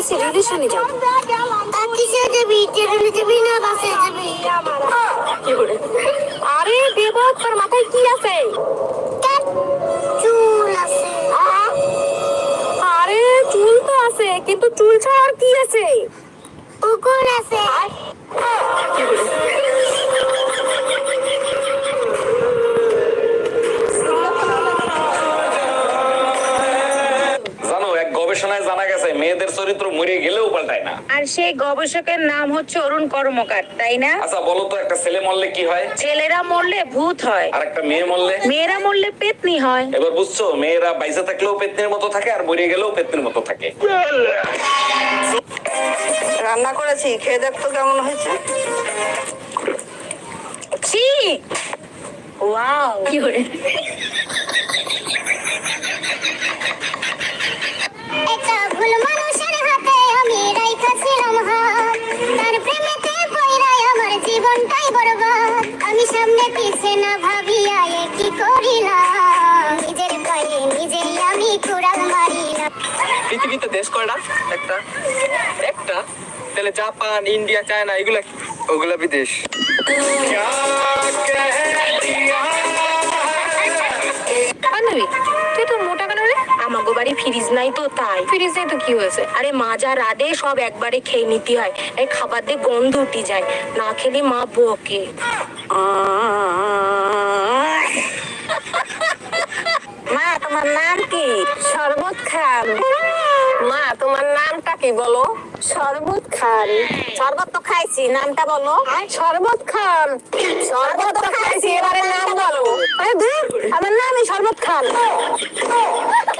বলছি রিলেশনে যাব। আর কিসে যাবি ট্রেনে যাবি না বাসে যাবি? আরে দেব তোর মাথায় কি আছে? চুল আছে। আরে চুল তো আছে কিন্তু চুল ছাড়া আর কি আছে? কুকুর আছে। চরিত্র মরে গেলেও পাল্টায় না। আর সেই গবেষকের নাম হচ্ছে অরুণ কর্মকার তাই না? আচ্ছা বলো তো একটা ছেলে মরলে কি হয়? ছেলেরা মরলে ভূত হয়। আর একটা মেয়ে মরলে? মেয়েরা মরলে পেতনি হয়। এবার বুঝছ মেয়েরা বাইসে থাকলেও পেতনির মতো থাকে আর মরে গেলেও পেতনির মতো থাকে। রান্না করেছি খেয়ে দেখ তো কেমন হয়েছে। ছি! ওয়াও! কি করে? এটা ভুল মানুষের হাতে রাইখাছিলাম হাত তার প্রেমেতে পয়রায় আমার জীবনটাই বরবাদ। আমি সামনে পিছে না ভাবিয়া এ কি করিলাম? নিজের পায়ে নিজেই আমি কুড়াল মারিলাম। পৃথিবীতে দেশ কয়টা? একটা। একটা? তাহলে জাপান ইন্ডিয়া চায়না এগুলা? ওগুলা বিদেশ। তুই তো মোটা বাড়ি ফ্রিজ নাই তো তাই। ফ্রিজ নেই তো কি হয়েছে? আরে মা যা রাধে সব একবারে খেয়ে নিতে হয়। এই খাবার দিয়ে গন্ধ উঠে যায়। না খেলে মা বকে। মা তোমার নাম কি? শরবত খান। মা তোমার নামটা কি বলো? শরবত খান। শরবত তো খাইছি নামটা বলো। শরবত খান। শরবত তো খাইছি এবারে নাম বলো। আরে আমার নামই শরবত খান।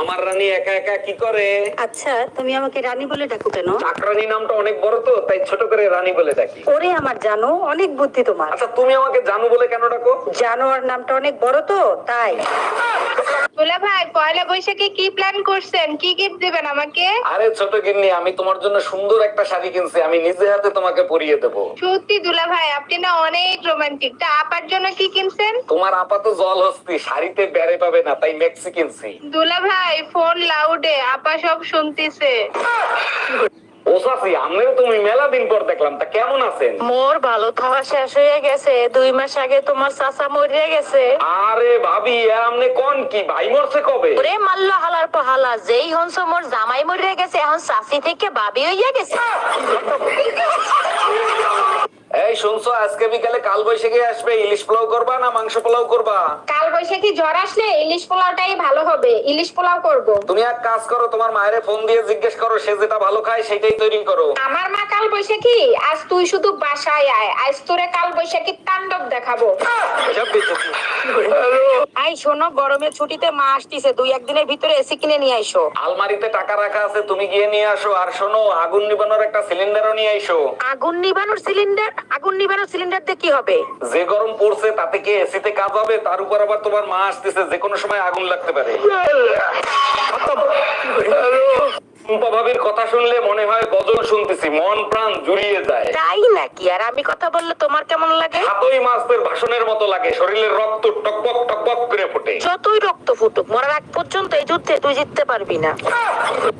আমার রানী একা একা কি করে? আচ্ছা তুমি আমাকে রানী বলে ডাকো কেন? চাকরানী নামটা অনেক বড় তো তাই ছোট করে রানী বলে ডাকি। ওরে আমার জানো অনেক বুদ্ধি তোমার। আচ্ছা তুমি আমাকে জানু বলে কেন ডাকো? জানোয়ার নামটা অনেক বড় তো তাই। তোলা ভাই পয়লা বৈশাখে কি প্ল্যান করছেন? কি গিফট দিবেন আমাকে? আরে ছোট গিন্নি আমি তোমার জন্য সুন্দর একটা শাড়ি কিনছি আমি নিজে হাতে তোমাকে পরিয়ে দেবো। সত্যি দুলা ভাই আপনি না অনেক রোমান্টিক তা আপার জন্য কি কিনছেন? তোমার আপাত জল হস্তি শাড়িতে বেড়ে পাবে না তাই মেক্সি কিনছি। দুলা ভাই ফোন লাউডে আপা সব শুনতিছে। ও সাফি আমিও তুমি মেলা দিন পর দেখলাম তা কেমন আছেন? মোর ভালো থাকা শেষ হয়ে গেছে দুই মাস আগে তোমার চাচা মরিয়া গেছে। আরে ভাবি এ আমনে কোন কি ভাই মরছে কবে? ওরে মাল্লা হালার পাহালা যেই হনস মোর জামাই মরিয়া গেছে এখন চাষি থেকে বাবি হইয়া গেছে। এই শুনছো আজকে বিকালে কাল বৈশাখী আসবে ইলিশ পোলাও করবা না মাংস পোলাও করবা? কাল বৈশাখী জ্বর আসলে ইলিশ পোলাওটাই ভালো হবে ইলিশ পোলাও করব। তুমি এক কাজ করো তোমার মায়ের ফোন দিয়ে জিজ্ঞেস করো সে যেটা ভালো খায় সেটাই তৈরি করো। আমার মা কাল বৈশাখী আজ তুই শুধু বাসায় আয় আজ তোরে কাল বৈশাখী তাণ্ডব দেখাবো। আই শোনো গরমের ছুটিতে মা আসতিছে দুই একদিনের ভিতরে এসি কিনে নিয়ে আইসো। আলমারিতে টাকা রাখা আছে তুমি গিয়ে নিয়ে আসো আর শোনো আগুন নিবানোর একটা সিলিন্ডারও নিয়ে আইসো। আগুন নিবানোর সিলিন্ডার? আগুন সিলিন্ডার দিয়ে কি হবে? যে গরম পড়ছে তাতে কি এসিতে কাজ হবে? তার উপর আবার তোমার মা আসতেছে যে কোনো সময় আগুন লাগতে পারে। টুম্পা ভাবির কথা শুনলে মনে হয় গজল শুনতেছি মন প্রাণ জুড়িয়ে যায়। তাই নাকি? আর আমি কথা বললে তোমার কেমন লাগে? হাতই মাছের ভাষণের মতো লাগে শরীরের রক্ত টকবক টকবক করে ফোটে। যতই রক্ত ফুটুক মরার আগ পর্যন্ত এই যুদ্ধে তুই জিততে পারবি না।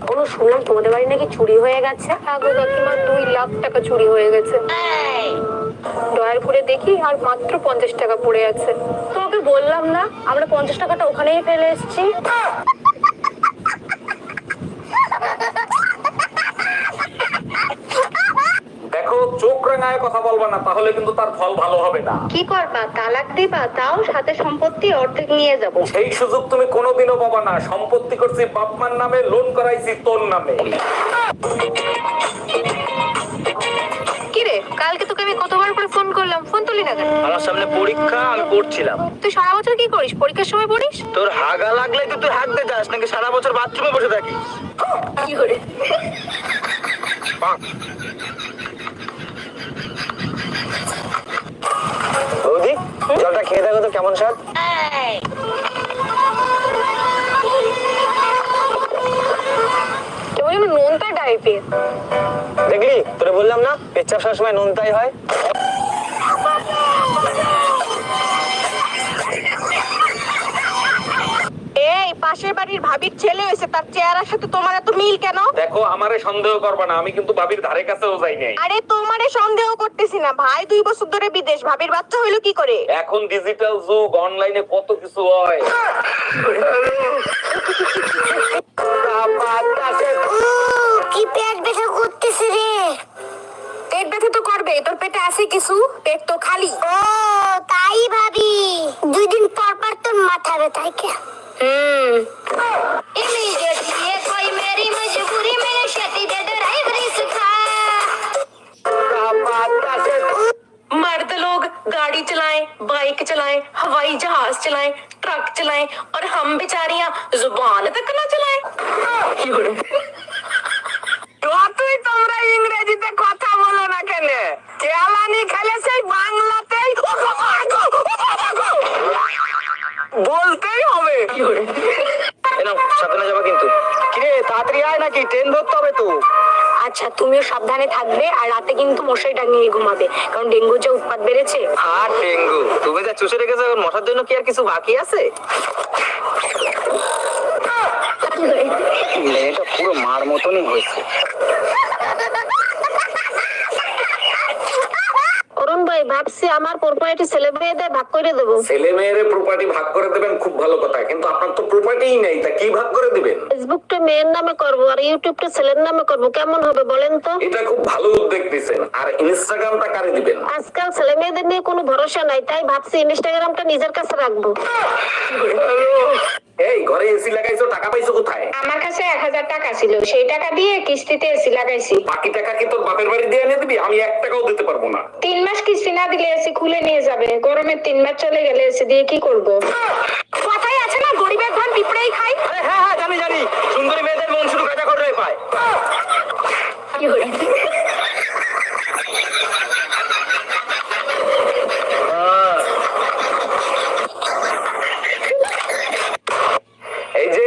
কোনো শুনলাম তোমাদের বাড়ি নাকি চুরি হয়ে গেছে? আগো কাকিমা দুই লাখ টাকা চুরি হয়ে গেছে। দেখি আর মাত্র পঞ্চাশ টাকা পড়ে আছে। তোমাকে বললাম না আমরা পঞ্চাশ টাকাটা ওখানেই ফেলে এসেছি। দেখো চোখ রাঙায় কথা বলবা না তাহলে কিন্তু তার ফল ভালো হবে না। কি করবা? তালাক দিবা? তাও সাথে সম্পত্তি অর্ধেক নিয়ে যাব। সেই সুযোগ তুমি কোনোদিনও পাবা না। সম্পত্তি করছি বাপমার নামে লোন করাইছি তোর নামে। কিরে? কালকে তোকে আমি কতবার করে ফোন করলাম ফোন তুলি না কেন? আমার সামনে পরীক্ষা আমি পড়ছিলাম তুই সারা বছর কি করিস? পরীক্ষার সময় পড়িস? তোর হাগা লাগলে তো তুই দে যাস নাকি সারা বছর বাথরুমে বসে থাকিস? কি করে? বৌদি জলটা খেয়ে দেখো তো কেমন স্বাদ? নোনতা টাইপের দেখলি? তোরে বললাম না পেচ্ছাপ সবসময় নোনতাই হয়। পাশের বাড়ির ভাবির ছেলে হয়েছে তার চেহারার সাথে তোমার এত মিল কেন? দেখো আমারে সন্দেহ করবা না আমি কিন্তু ভাবির ধারে কাছেও যাই নাই। আরে তোমারে সন্দেহ করতেছি না ভাই দুই বছর ধরে বিদেশ ভাবির বাচ্চা হইল কি করে? এখন ডিজিটাল যুগ অনলাইনে কত কিছু হয়। কি পেট ব্যথা করতেছে রে? পেট ব্যথা তো করবে তোর পেটে আছে কিছু? পেট তো খালি। ও তাই ভাবি। দুই দিন পর পর তোর মাথা ব্যথা কে? হুম इमीडिएटली कोई मेरी मजबूरी मेरे शती दे ड्राइवरी सिखा मर्द लोग गाड़ी चलाएं बाइक चलाएं हवाई जहाज चलाएं ट्रक चलाएं और हम बेचारियां जुबान तक ना चलाएं যতই তোমরা ইংরেজিতে কথা বলো না কেন কেলানি খেলে সেই বাংলাতেই বলতেই হবে। এলাম সাবধানে যাবা কিন্তু। কিরে তাড়াতাড়ি আয় নাকি? ট্রেন ধরতে হবে তো। আচ্ছা তুমিও সাবধানে থাকবে আর রাতে কিন্তু মশারি টাঙিয়ে ঘুমাবে কারণ ডেঙ্গুর যে উৎপাত বেড়েছে। আর ডেঙ্গু। তুমি যা চুষে রেখেছো এখন মশার জন্য কি আর কিছু বাকি আছে? মেয়েটা পুরো মার মতনই হয়েছে অরুণ ভাই ভাবছি আমার প্রপার্টি ছেলে মেয়েদের ভাগ করে দেবো। ছেলে মেয়েরে প্রপার্টি ভাগ করে দেবেন খুব ভালো কথা। কিন্তু আপনার তো প্রপার্টিই নেই তা কি ভাগ করে দিবেন? ফেসবুকটা মেয়ের নামে করব আর ইউটিউবটা ছেলের নামে করব কেমন হবে বলেন তো? এটা খুব ভালো উদ্যোগ দিচ্ছেন আর ইনস্টাগ্রামটা কারে দিবেন? আজকাল ছেলে মেয়েদের নিয়ে কোনো ভরসা নাই তাই ভাবছি ইনস্টাগ্রামটা নিজের কাছে রাখব। এই ঘরে এসি লাগাইছো টাকা পাইছো কোথায়? আমার কাছে এক হাজার টাকা ছিল সেই টাকা দিয়ে কিস্তিতে এসি লাগাইছি। বাকি টাকা কি তোর বাপের বাড়ি দিয়ে এনে দিবি? আমি এক টাকাও দিতে পারব না। তিন মাস কিস্তি না দিলে এসি খুলে নিয়ে যাবে। গরমের তিন মাস চলে গেলে এসি দিয়ে কি করব? কথাই আছে না গরিবের ধান পিঁপড়েই খায়? হ্যাঁ হ্যাঁ জানি জানি। সুন্দরী মেয়েদের মন শুধু কাটা করে পায় এই যে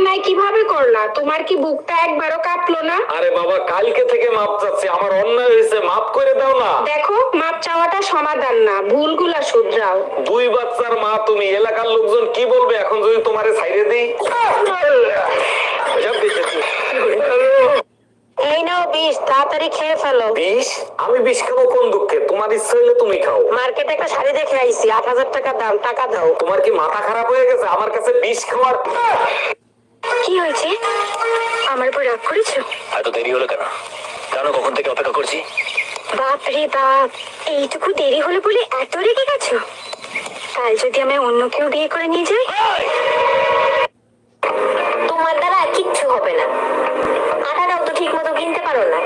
অন্যায় কীভাবে করলা? তোমার কি বুকটা একবারও কাঁপলো না? আরে বাবা কালকে থেকে মাপ চাচ্ছি। আমার অন্যায় হয়েছে মাপ করে দাও না। দেখো মাপ চাওয়াটা সমাধান না। ভুলগুলা শুধরাও। দুই বাচ্চার মা তুমি এলাকার লোকজন কি বলবে? এখন যদি তোমারে ছাইরে দিই? এই নাও বিষ তাড়াতাড়ি খেয়ে ফেলো। বিষ? আমি বিষ খাব কোন দুঃখে? তোমার ইচ্ছা হলে তুমি খাও। মার্কেটে একটা শাড়ি দেখে আইছি আট হাজার টাকা দাম টাকা দাও। তোমার কি মাথা খারাপ হয়ে গেছে? আমার কাছে বিষ খাওয়ার কি হয়েছে? আমার উপর রাগ করেছ? এত দেরি হলো কেন? কেন কখন থেকে অপেক্ষা করছি? বাপ রে বাপ এইটুকু দেরি হলো বলে এত রেগে গেছো? কাল যদি আমি অন্য কেউ বিয়ে করে নিয়ে যাই তোমার দ্বারা কিচ্ছু হবে না। আটাটাও তো ঠিক মতো কিনতে পারো না।